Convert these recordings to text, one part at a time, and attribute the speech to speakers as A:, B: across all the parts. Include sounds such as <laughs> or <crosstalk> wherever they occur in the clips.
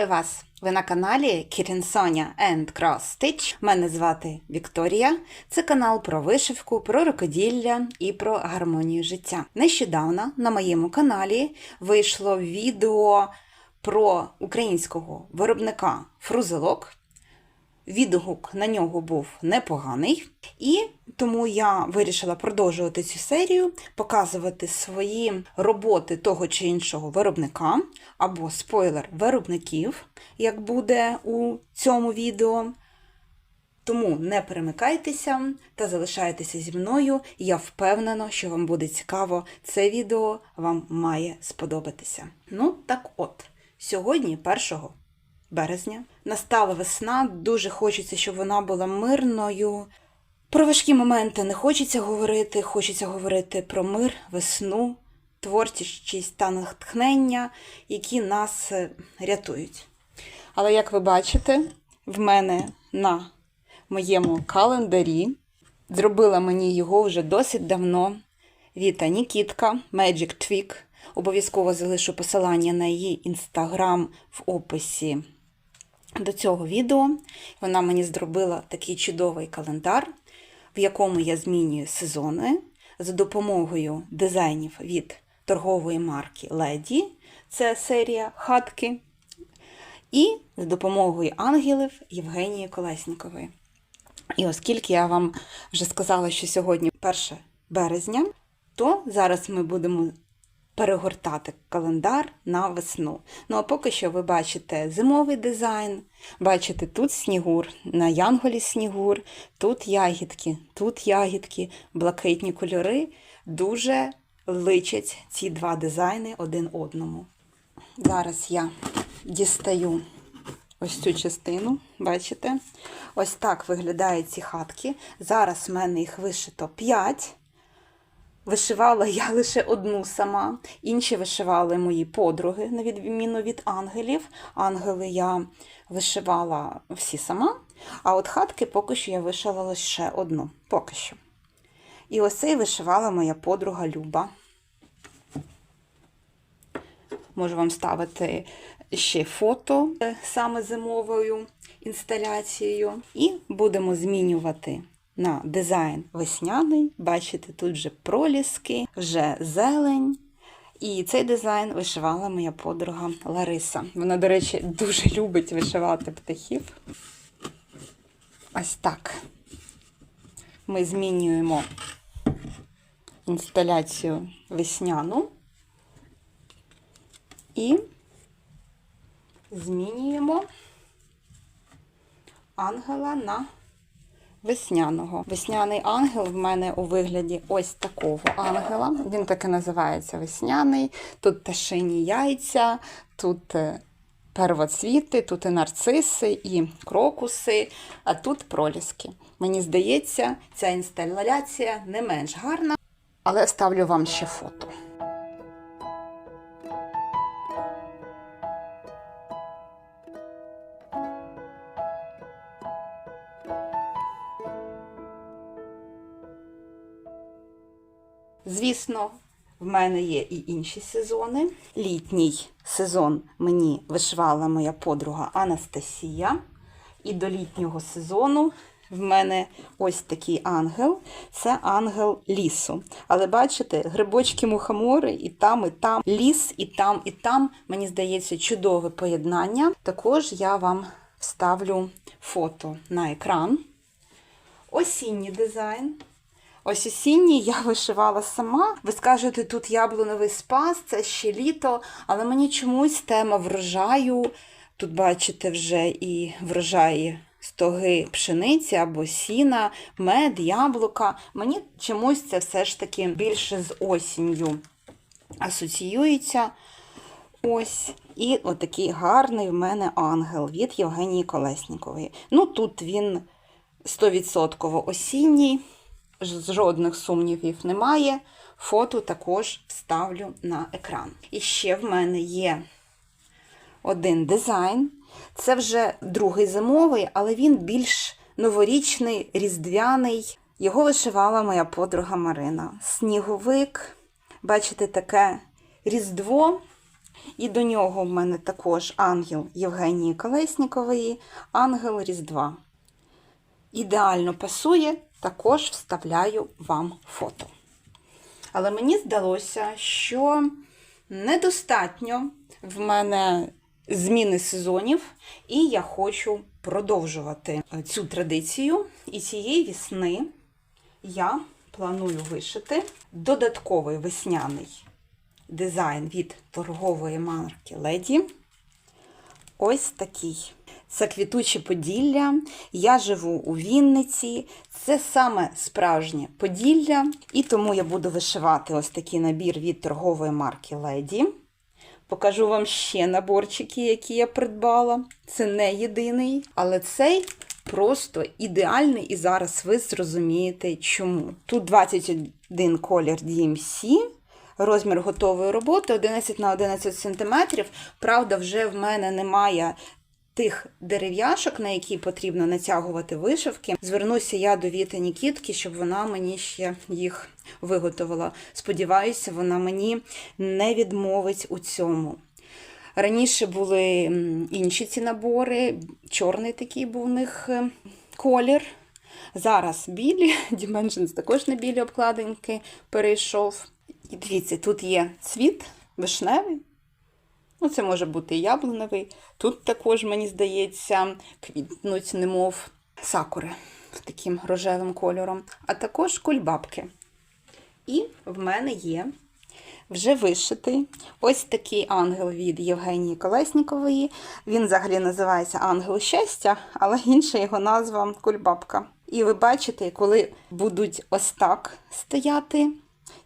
A: Вітаю вас! Ви на каналі Кірін Соня and Cross Stitch. Мене звати Вікторія. Це канал про вишивку, про рукоділля і про гармонію життя. Нещодавно на моєму каналі вийшло відео про українського виробника фрузелок. Відгук на нього був непоганий, і тому я вирішила продовжувати цю серію, показувати свої роботи того чи іншого виробника або спойлер виробників, як буде у цьому відео. Тому не перемикайтеся та залишайтеся зі мною. Я впевнена, що вам буде цікаво. Це відео вам має сподобатися. Ну, так от, сьогодні, 1 березня, настала весна, дуже хочеться, щоб вона була мирною. Про важкі моменти не хочеться говорити, хочеться говорити про мир, весну, творчість та натхнення, які нас е, рятують. Але як ви бачите, в мене на моєму календарі зробила мені його вже досить давно. Віта Нікітка, Magic Twig. Обов'язково залишу посилання на її інстаграм в описі до цього відео. Вона мені зробила такий чудовий календар, в якому я змінюю сезони за допомогою дизайнів від торгової марки Lady. Це серія хатки. І з допомогою ангелів Євгенії Колеснікової. І оскільки я вам вже сказала, що сьогодні 1 березня, то зараз ми будемо перегортати календар на весну. Ну а поки що ви бачите зимовий дизайн, бачите тут снігур, на янголі снігур, тут ягідки, тут ягідки, блакитні кольори. Дуже личать ці два дизайни один одному. Зараз я дістаю ось цю частину, бачите? Ось так виглядають ці хатки. Зараз в мене їх вишито 5. Вишивала я лише одну сама, інші вишивали мої подруги, на відміну від ангелів. Ангели я вишивала всі сама, а от хатки поки що я вишила лише одну. Поки що. І ось цей вишивала моя подруга Люба. Можу вам ставити ще фото е, саме зимовою інсталяцією. І будемо змінювати на дизайн весняний. Бачите, тут вже проліски, вже зелень. І цей дизайн вишивала моя подруга Лариса. Вона, до речі, дуже любить вишивати птахів. Ось так. Ми змінюємо інсталяцію весняну і змінюємо ангела на весняного. Весняний ангел в мене у вигляді ось такого ангела. Він таки називається весняний. Тут пташині яйця, тут е, первоцвіти, тут і нарциси, і крокуси, а тут проліски. Мені здається, ця інсталяція не менш гарна, але ставлю вам ще фото. Звісно, в мене є і інші сезони. Літній сезон мені вишивала моя подруга Анастасія. І до літнього сезону в мене ось такий ангел це ангел лісу. Але бачите, грибочки мухомори, і там, і там, ліс, і там, і там. Мені здається, чудове поєднання. Також я вам вставлю фото на екран. Осінній дизайн. Ось осінній я вишивала сама. Ви скажете, тут яблуновий спас, це ще літо, але мені чомусь тема врожаю. Тут, бачите, вже і врожаї стоги пшениці або сіна, мед, яблука. Мені чомусь це все ж таки більше з осінню асоціюється. Ось. І отакий гарний в мене ангел від Євгенії Колеснікової. Ну, тут він 100% осінній жодних сумнівів немає. Фото також вставлю на екран. І ще в мене є один дизайн. Це вже другий зимовий, але він більш новорічний, різдвяний. Його вишивала моя подруга Марина. Сніговик, бачите, таке різдво. І до нього в мене також ангел Євгенії Колеснікової, ангел Різдва. Ідеально пасує, також вставляю вам фото. Але мені здалося, що недостатньо в мене зміни сезонів, і я хочу продовжувати цю традицію. І цієї весни я планую вишити додатковий весняний дизайн від торгової марки Леді. Ось такий. Це квітуче Поділля. Я живу у Вінниці. Це саме справжнє Поділля. І тому я буду вишивати ось такий набір від торгової марки Леді. Покажу вам ще наборчики, які я придбала. Це не єдиний, але цей просто ідеальний, і зараз ви зрозумієте чому. Тут 21 колір DMC. Розмір готової роботи 11 на 11 см. Правда, вже в мене немає тих дерев'яшок, на які потрібно натягувати вишивки. Звернуся я до Віти Нікітки, щоб вона мені ще їх виготовила. Сподіваюся, вона мені не відмовить у цьому. Раніше були інші ці набори, чорний такий був у них е, колір. Зараз білі, <laughs> Dimensions також на білі обкладинки перейшов. І дивіться, тут є цвіт вишневий. Ну, це може бути яблуневий. Тут також, мені здається, квітнуть, немов сакури з таким рожевим кольором, а також кульбабки. І в мене є вже вишитий ось такий ангел від Євгенії Колеснікової. Він взагалі називається Ангел щастя, але інша його назва кульбабка. І ви бачите, коли будуть ось так стояти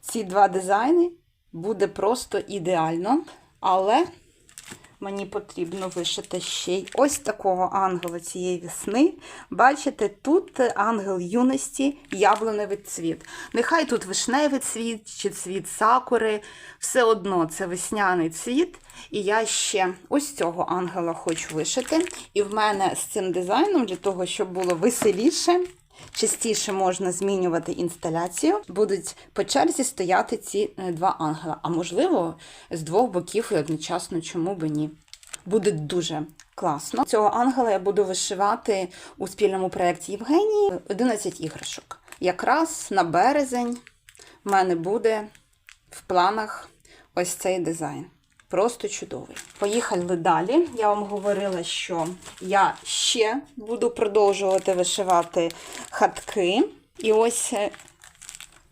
A: ці два дизайни, буде просто ідеально. Але мені потрібно вишити ще й ось такого ангела цієї весни. Бачите, тут ангел юності, яблуневий цвіт. Нехай тут вишневий цвіт чи цвіт сакури, все одно це весняний цвіт. І я ще ось цього ангела хочу вишити. І в мене з цим дизайном, для того, щоб було веселіше. Частіше можна змінювати інсталяцію, будуть по черзі стояти ці е, два ангела. А можливо, з двох боків і одночасно, чому би ні. Буде дуже класно. Цього ангела я буду вишивати у спільному проєкті Євгенії 11 іграшок. Якраз на березень в мене буде в планах ось цей дизайн. Просто чудовий. Поїхали далі. Я вам говорила, що я ще буду продовжувати вишивати хатки. І ось е,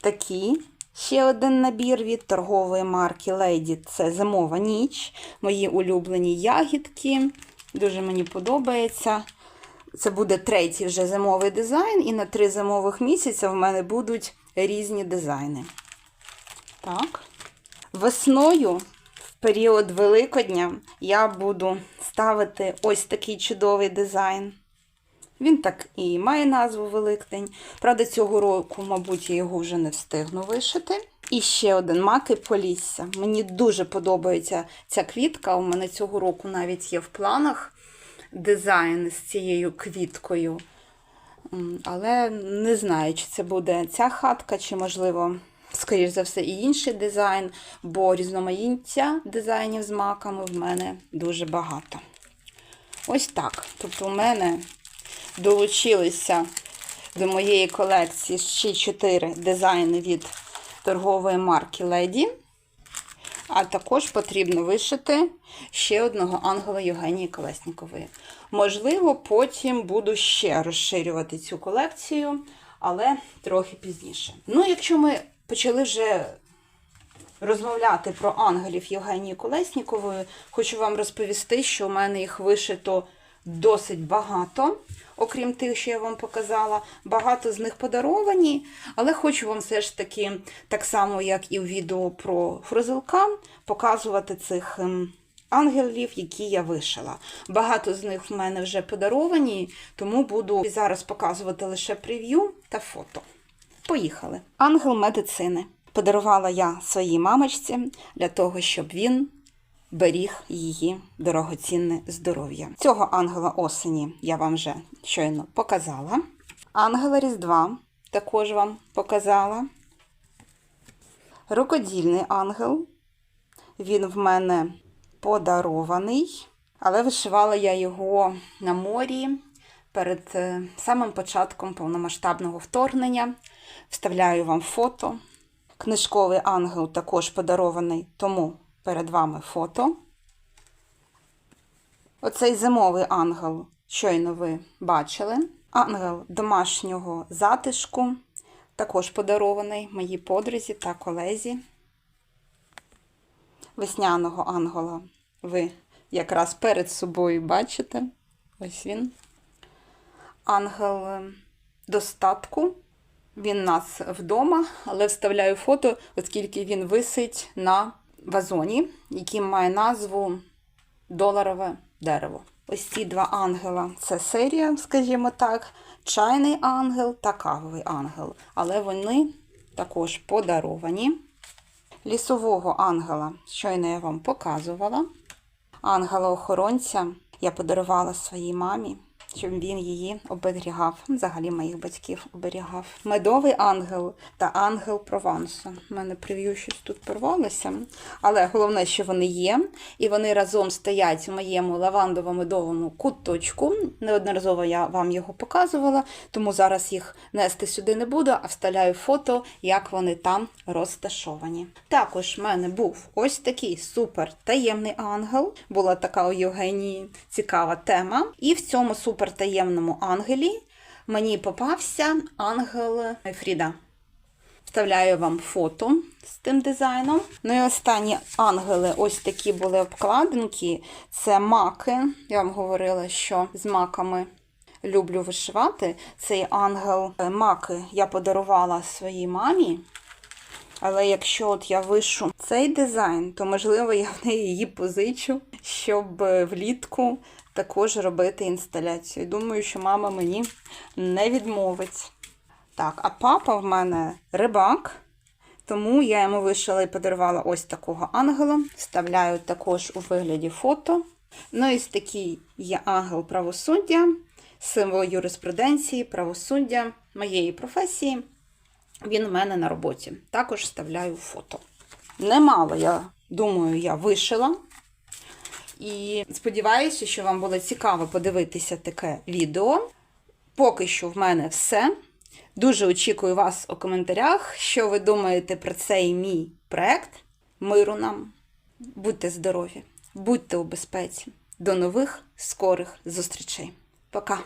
A: такі. Ще один набір від торгової марки Lady це зимова ніч. Мої улюблені ягідки. Дуже мені подобається. Це буде третій вже зимовий дизайн, і на три зимових місяця в мене будуть різні дизайни. Так. Весною період Великодня я буду ставити ось такий чудовий дизайн. Він так і має назву Великдень. Правда, цього року, мабуть, я його вже не встигну вишити. І ще один маки Полісся. Мені дуже подобається ця квітка. У мене цього року навіть є в планах дизайн з цією квіткою. Але не знаю, чи це буде ця хатка, чи, можливо, скоріш за все, і інший дизайн, бо різноманіття дизайнів з маками в мене дуже багато. Ось так. Тобто, у мене долучилися до моєї колекції ще 4 дизайни від торгової марки Lady. А також потрібно вишити ще одного ангела Євгенії Колеснікової. Можливо, потім буду ще розширювати цю колекцію, але трохи пізніше. Ну, якщо ми почали вже розмовляти про ангелів Євгенії Колеснікової, хочу вам розповісти, що у мене їх вишито досить багато, окрім тих, що я вам показала. Багато з них подаровані, але хочу вам все ж таки, так само, як і в відео про фрозилка, показувати цих ем, ангелів, які я вишила. Багато з них в мене вже подаровані, тому буду зараз показувати лише прев'ю та фото. Поїхали. Ангел медицини. Подарувала я своїй мамочці для того, щоб він беріг її дорогоцінне здоров'я. Цього ангела осені я вам вже щойно показала. Ангела Різдва також вам показала. Рукодільний ангел. Він в мене подарований, але вишивала я його на морі перед е, самим початком повномасштабного вторгнення. Вставляю вам фото. Книжковий ангел також подарований, тому перед вами фото. Оцей зимовий ангел, щойно ви бачили. Ангел домашнього затишку, також подарований моїй подрузі та колезі. Весняного ангела ви якраз перед собою бачите. Ось він. Ангел е, достатку. Він нас вдома, але вставляю фото, оскільки він висить на вазоні, який має назву Доларове дерево. Ось ці два ангела це серія, скажімо так, чайний ангел та кавовий ангел. Але вони також подаровані. Лісового ангела, щойно я вам показувала. Ангела-охоронця я подарувала своїй мамі, щоб він її оберігав. Взагалі моїх батьків оберігав. Медовий ангел та ангел Провансу. У мене прев'ю щось тут порвалося. Але головне, що вони є, і вони разом стоять у моєму лавандово-медовому куточку. Неодноразово я вам його показувала, тому зараз їх нести сюди не буду, а вставляю фото, як вони там розташовані. Також в мене був ось такий супер таємний ангел. Була така у Євгенії цікава тема. І в цьому супер таємному ангелі мені попався ангел Фріда. Вставляю вам фото з тим дизайном. Ну і останні ангели, ось такі були обкладинки. Це маки. Я вам говорила, що з маками люблю вишивати. Цей ангел е, маки я подарувала своїй мамі. Але якщо от я вишу цей дизайн, то можливо я в неї її позичу, щоб е, влітку також робити інсталяцію. Думаю, що мама мені не відмовить. Так, а папа в мене рибак, тому я йому вишила і подарувала ось такого ангела. Вставляю також у вигляді фото. Ну і такий є ангел правосуддя, символ юриспруденції, правосуддя моєї професії. Він у мене на роботі. Також вставляю фото. Немало, я думаю, я вишила. І сподіваюся, що вам було цікаво подивитися таке відео. Поки що в мене все. Дуже очікую вас у коментарях, що ви думаєте про цей мій проект. Миру нам. Будьте здорові, будьте у безпеці. До нових скорих зустрічей. Пока!